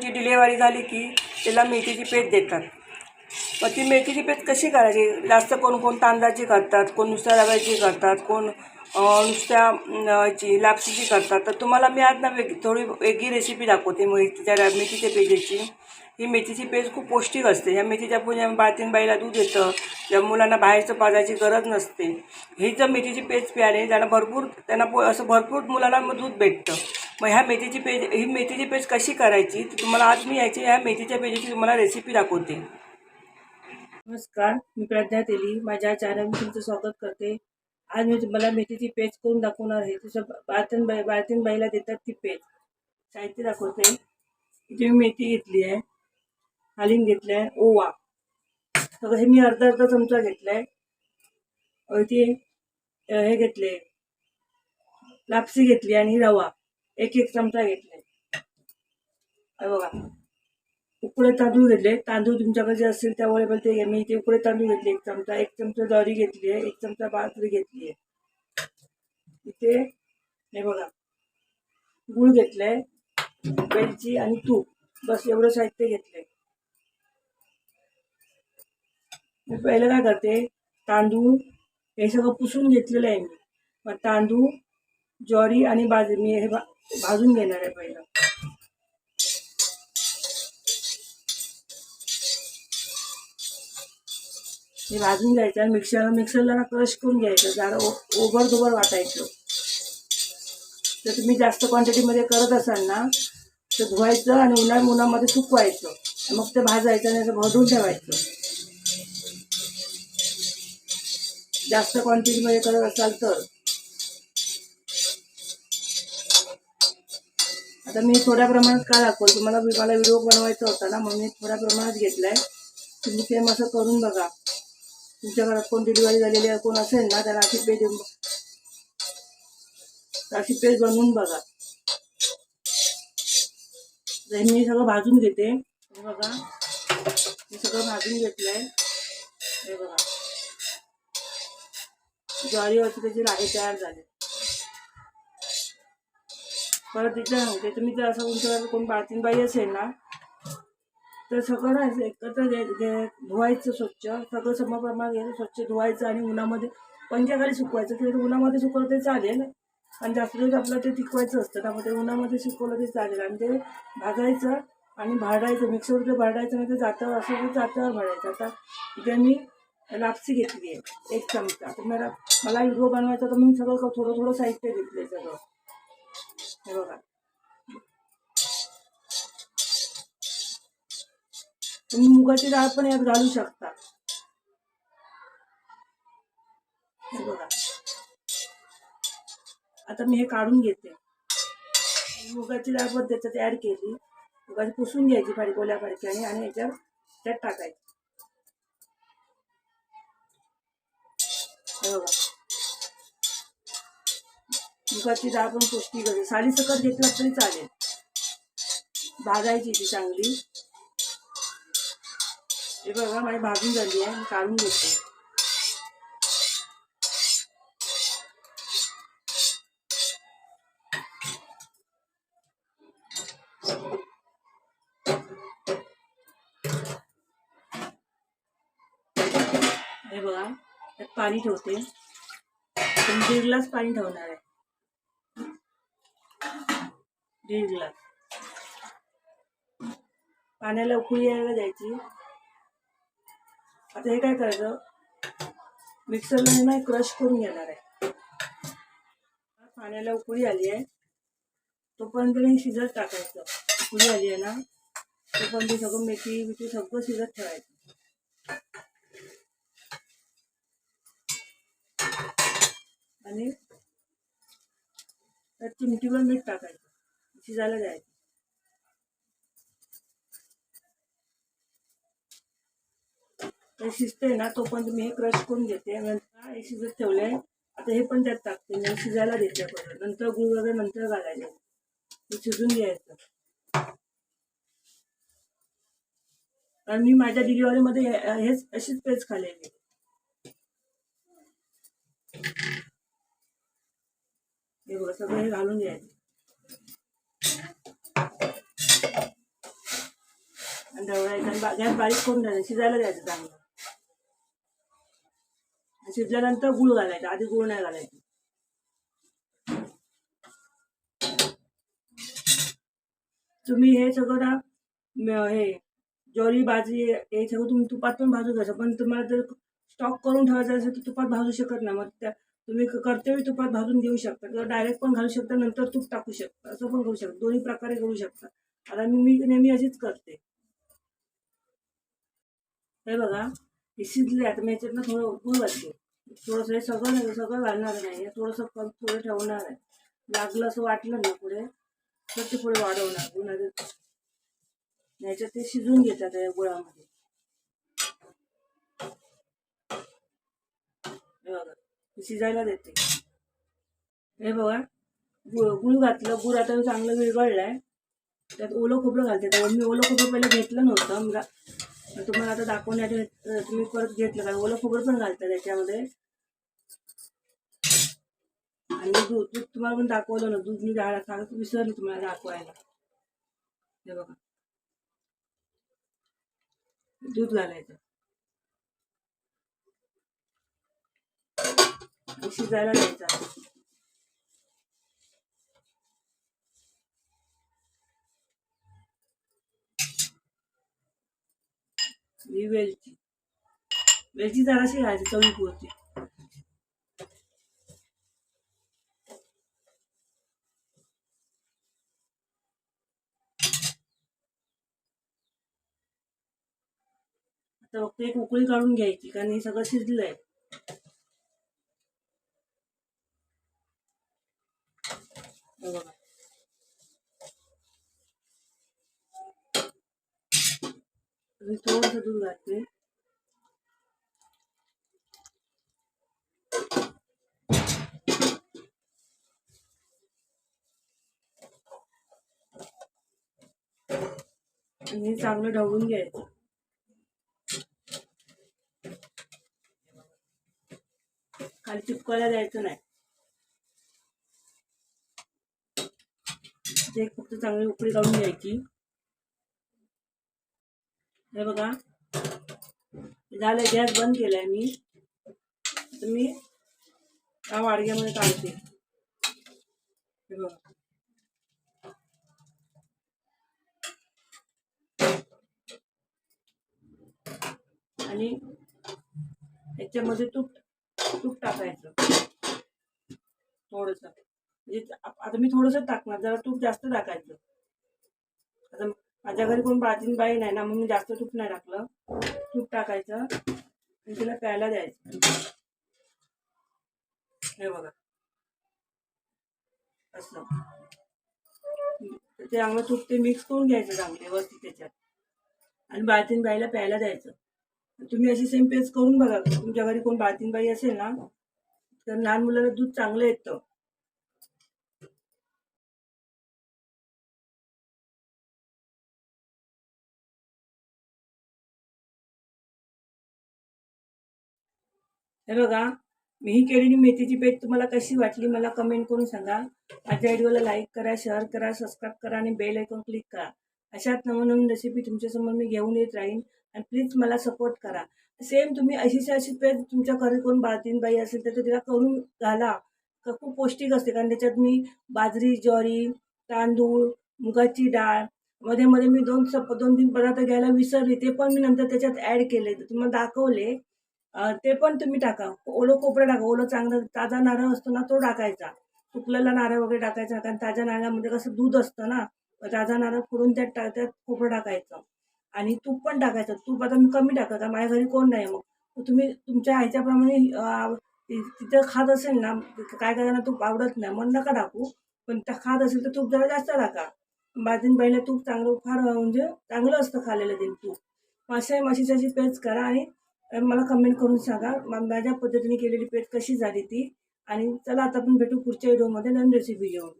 जी delivery झाली की त्याला मेथीची पेज देतात. मग ती मेथीची पेज कशी करायची? जास्त कोण कोण तांदळाची करतात कोण नुसत्या रव्याची करतात कोण नुसत्या ची लापसीची करतात. तर तुम्हाला मी आज ना वेग थोडी वेगळी रेसिपी दाखवते मेथीच्या मेथीच्या पेजेची ही मेथीची पेज खूप पौष्टिक असते. या मेथीच्या पुण्या बाळतीन बाईला दूध येतं ज्या मुलांना बाहेरचं पाजायची गरज नसते. ही जर मेथीची पेज प्यायले त्यांना भरपूर त्यांना पो असं भरपूर मुलांना मग दूध भेटतं. मग ह्या मेथीची पेज ही मेथीची पेज कशी करायची? ती तुम्हाला आज मी याची ह्या मेथीच्या पेजेची तुम्हाला रेसिपी दाखवते. नमस्कार मी प्रज्ञा तेली माझ्या चॅनल तुमचं स्वागत करते. आज मी तुम्हाला मेथीची पेज करून दाखवणार आहे? तुझ्या बाळतीन बाई बाळतीन बाईला देतात ती पेज. साहित्य दाखवते. इथे मी मेथी घेतली आहे. हालिंग घेतलं आहे ओवा. सगळं हे मी अर्धा अर्धा चमचा घेतला आहे इथे हे घेतले लापसी घेतली आणि रवा. एक एक चमचा घेतलाय बघा. उकडे तांदूळ घेतले. तांदूळ तुमच्याकडे जे असेल त्या पण ते मी इथे उकडे तांदूळ घेतले. एक चमचा एक चमचा ज्वारी घेतली आहे एक चमचा बाजरी घेतली आहे. इथे हे बघा. गूळ घेतलाय वेलची आणि तूप. बस एवढं साहित्य घेतलंय. मी पहिलं काय करते? तांदूळ हे सगळं पुसून घेतलेलं आहे मी. मग तांदूळ ज्वारी आणि बाजरी मी हे भाजून घेणार आहे पहिलं. हे भाजून घ्यायचं आणि मिक्सर मिक्सरला ना क्रश करून घ्यायचं जरा ओबर दुबर वाटायचं. तर तुम्ही जास्त क्वांटिटीमध्ये करत असाल ना तर धुवायचं आणि उन्हा उन्हामध्ये सुकवायचं. मग ते भाजायचं आणि भरून ठेवायचं. जास्त क्वांटिटीमध्ये करत असाल तर. आता मी थोड्या प्रमाणात का दाखवलं? तुम्हाला मला व्हिडिओ बनवायचा होता ना म्हणून मी थोड्या प्रमाणात घेतलाय. तुम्ही सेम असं करून बघा. तुमच्या घरात कोण डिलिव्हरी झालेली आहे, कोण असेल ना त्याला अशी पेज अशी पेज बनवून बघा. मी सगळं भाजून घेते. हे बघा. मी सगळं भाजून घेतलंय. हे बघा. ज्वारीवरती त्याची लाहे तयार झाले. परत तिथे सांगते तुम्ही जर असं तुमच्याकडे कोण बाळतीन बाई असेल ना तर सगळं ना एकत्र धुवायचं स्वच्छ सगळं समप्रमाण घ्यायचं स्वच्छ धुवायचं आणि उन्हामध्ये पंख्याखाली सुकवायचं. ते उन्हामध्ये सुकवलं ते चालेल. आणि जास्त दिवस आपलं ते टिकवायचं असतं. त्यामुळे ते उन्हामध्ये सुकवलं ते चालेल. आणि ते भाजायचं आणि भाडायचं मिक्सरवर ते भाडायचं नाही ते जातं असं ते जातं भाडायचं. आता इथे मी लापसी घेतली आहे एक चमचा. तर मला मला व्हिडिओ बनवायचा तर मी सगळं थोडं थोडं साहित्य घेतलं आहे सगळं. हे बघा. तुम्ही मुगाची डाळ पण यात घालू शकता. हे बघा. आता मी हे काढून घेते. मुगाची डाळ पण त्याच्यात ऍड केली. मुगाची पुसून घ्यायची बारीक ओल्या आणि आणि याच्यात त्यात टाकायची. हे बघा. मुगाची डाळ पण पौष्टिक असते साडी सकट घेतला तरी चालेल. भाजायची ती चांगली. हे बघा माझी भाजून झाली आहे. मी काढून घेते. हे बघा त्यात पाणी ठेवते. पण दीड ग्लास पाणी ठेवणार आहे. दीड ग्लास पाण्याला उकळी यायला द्यायची. आता हे काय करायचं? मिक्सरला ना क्रश करून घेणार आहे. पाण्याला उकळी आली आहे. तोपर्यंत हे शिजत टाकायचं. उकळी आली आहे ना तोपर्यंत सगळं मेथी बिथी सगळं शिजत ठेवायचं. आणि त्यात चिमटीवर मीठ टाकायचं. शिजायला द्यायचं. हे शिजतंय ना तोपर्यंत मी हे क्रश करून घेते. नंतर हे शिजत ठेवले आता हे पण त्यात टाकते. मी शिजायला देते परत. नंतर गुळ वगैरे नंतर घालायचं हे शिजून घ्यायचं. कारण मी माझ्या डिलिव्हरीमध्ये हेच अशीच पेज खाल्लेली. हे बघा सगळं हे घालून घ्यायचं. छान ढवळायचं आणि गॅस बारीक करून द्यायचं शिजायला द्यायचं चांगलं. शिजल्यानंतर गुळ घालायचा. आधी गुळ नाही घालायचं. तुम्ही हे सगळं ना हे ज्वारी बाजरी हे सगळं तुम्ही तुपात पण भाजू घ्यायचं पण तुम्हाला जर स्टॉक करून ठेवायचा असेल तर तुपात भाजू शकत नाही. मग त्या तुम्ही कर्तव्य तुपात भाजून घेऊ शकता. किंवा डायरेक्ट पण घालू शकता. नंतर तूप टाकू शकता. असं पण करू शकता. दोन्ही प्रकारे करू शकता. आता मी मी नेहमी अशीच करते. हे बघा हे शिजले आता मी याच्यातनं थोडं गुळ घालते. थोडंसं हे सगळं नाही सगळं घालणार नाही. हे थोडंसं कम थोडं ठेवणार आहे. लागलं असं वाटलं ना पुढे तर ते पुढे वाढवणार. गुळ याच्यात ते शिजून घेतात या गुळामध्ये. हे बघा शिजायला देते. हे बघा गुळ गुळ घातलं. गुळ आता चांगलं विरघळलाय. त्यात ओलं खोबरं घालते. तर मी ओलं खोबरं पहिलं घेतलं नव्हतं. तुम्हाला आता दाखवण्यासाठी तुम्ही परत घेतलं कारण ओलं खोबरं पण घालतात त्याच्यामध्ये आणि दूध दूध तुम्हाला पण दाखवलं ना दूध मी झाडा सांगत विसरली तुम्हाला दाखवायला. हे बघा. दूध घालायचं. शिजायला द्यायचं. ही वेलची. वेलची जराशी घालायची चवीपुरती आता फक्त एक उकळी काढून घ्यायची कारण हे सगळं शिजलंय. बघा. मी थोडंसं दूध घालते आणि हे चांगलं ढवळून घ्यायचं खाली चिपकायला द्यायचं नाही ते फक्त चांगली उकळी काढून घ्यायची हे बघा. झालं गॅस बंद केलाय मी. तर मी त्या वाडग्यामध्ये काढते हे बघा. आणि याच्यामध्ये तूप तूप टाकायचं. थोडंसं. म्हणजे आता मी थोडंसं टाकणार जरा तूप जास्त टाकायचं. आता माझ्या घरी कोण बाजीन बाई नाही ना मग मी जास्त तूप नाही टाकलं. तूप टाकायचं आणि तिला प्यायला द्यायचं. हे बघा. असं. ते चांगलं तूप ते मिक्स करून घ्यायचं चांगले व्यवस्थित त्याच्यात. आणि बाळतीन बाईला प्यायला द्यायचं. तुम्ही अशी सेम पेज करून बघा. तुमच्या घरी कोण बाळतीन बाई असेल ना तर लहान मुलाला दूध चांगलं येतं. हे बघा मी ही केलेली मेथीची पेज तुम्हाला कशी वाटली मला कमेंट करून सांगा. माझ्या व्हिडिओला लाईक करा शेअर करा सबस्क्राईब करा आणि बेल ऐकून क्लिक करा. अशाच नवनवीन रेसिपी तुमच्यासमोर मी घेऊन येत राहीन आणि प्लीज मला सपोर्ट करा. सेम तुम्ही अशीच अशी पेज तुमच्या घरी कोण बाळतीन बाई असेल तर तिला करून घाला. तर खूप पौष्टिक असते कारण त्याच्यात मी बाजरी ज्वारी तांदूळ मुगाची डाळमध्ये मध्ये मी दोन सप दोन तीन पदार्थ घ्यायला विसरले ते पण मी नंतर त्याच्यात ॲड केले. तर तुम्हाला दाखवले. ते पण तुम्ही टाका. ओलं खोबरं टाका. ओलं चांगलं ताजा नारळ असतो ना तो टाकायचा. सुकलेला नारळ वगैरे टाकायचा कारण ताज्या नारळामध्ये कसं दूध असतं ना ताजा नारळ फोडून त्यात टा त्यात खोबरं टाकायचं. आणि तूप पण टाकायचं. तूप आता मी कमी टाकायचं माझ्या घरी कोण नाही मग. तुम्ही तुमच्या ह्याच्याप्रमाणे तिथं खात असेल ना काय करायला तूप आवडत नाही मग नका टाकू. पण त्या खात असेल तर तूप जरा जास्त टाका. बाजून पहिलं तूप चांगलं फार म्हणजे चांगलं असतं खाल्लेलं ते तूप. मासे म्हशीची अशी पेस्ट करा आणि मला कमेंट करून सांगा माझ्या पद्धतीने केलेली पेट कशी झाली ती? आणि चला आता आपण भेटू पुढच्या व्हिडिओमध्ये नवीन रेसिपी घेऊन